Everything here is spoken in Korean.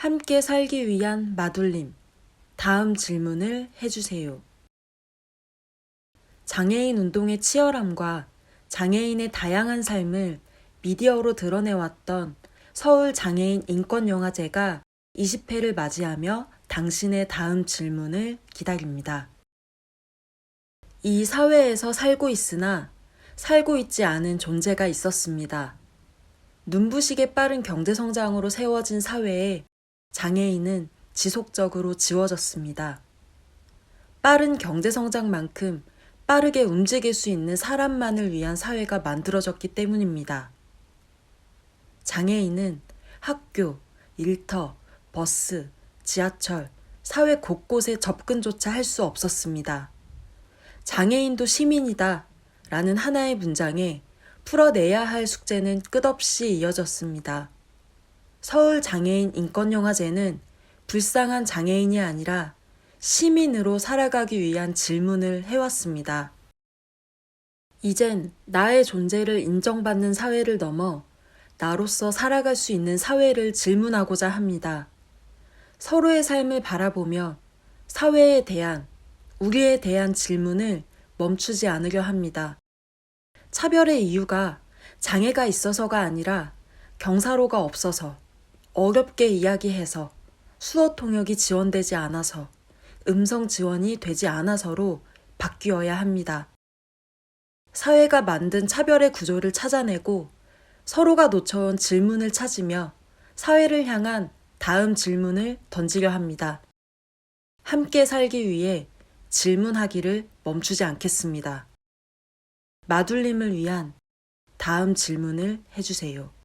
함께 살기 위한 마둘림. 다음 질문을 해주세요. 장애인 운동의 치열함과 장애인의 다양한 삶을 미디어로 드러내왔던 서울 장애인 인권영화제가 20회를 맞이하며 당신의 다음 질문을 기다립니다. 이 사회에서 살고 있으나 살고 있지 않은 존재가 있었습니다. 눈부시게 빠른 경제성장으로 세워진 사회에 장애인은 지속적으로 지워졌습니다. 빠른 경제성장만큼 빠르게 움직일 수 있는 사람만을 위한 사회가 만들어졌기 때문입니다. 장애인은 학교, 일터, 버스, 지하철, 사회 곳곳에 접근조차 할 수 없었습니다. 장애인도 시민이다 라는 하나의 문장에 풀어내야 할 숙제는 끝없이 이어졌습니다. 서울 장애인 인권영화제는 불쌍한 장애인이 아니라 시민으로 살아가기 위한 질문을 해왔습니다. 이젠 나의 존재를 인정받는 사회를 넘어 나로서 살아갈 수 있는 사회를 질문하고자 합니다. 서로의 삶을 바라보며 사회에 대한, 우리에 대한 질문을 멈추지 않으려 합니다. 차별의 이유가 장애가 있어서가 아니라 경사로가 없어서, 어렵게 이야기해서, 수어 통역이 지원되지 않아서, 음성 지원이 되지 않아서로 바뀌어야 합니다. 사회가 만든 차별의 구조를 찾아내고 서로가 놓쳐온 질문을 찾으며 사회를 향한 다음 질문을 던지려 합니다. 함께 살기 위해 질문하기를 멈추지 않겠습니다. 마둘님을 위한 다음 질문을 해주세요.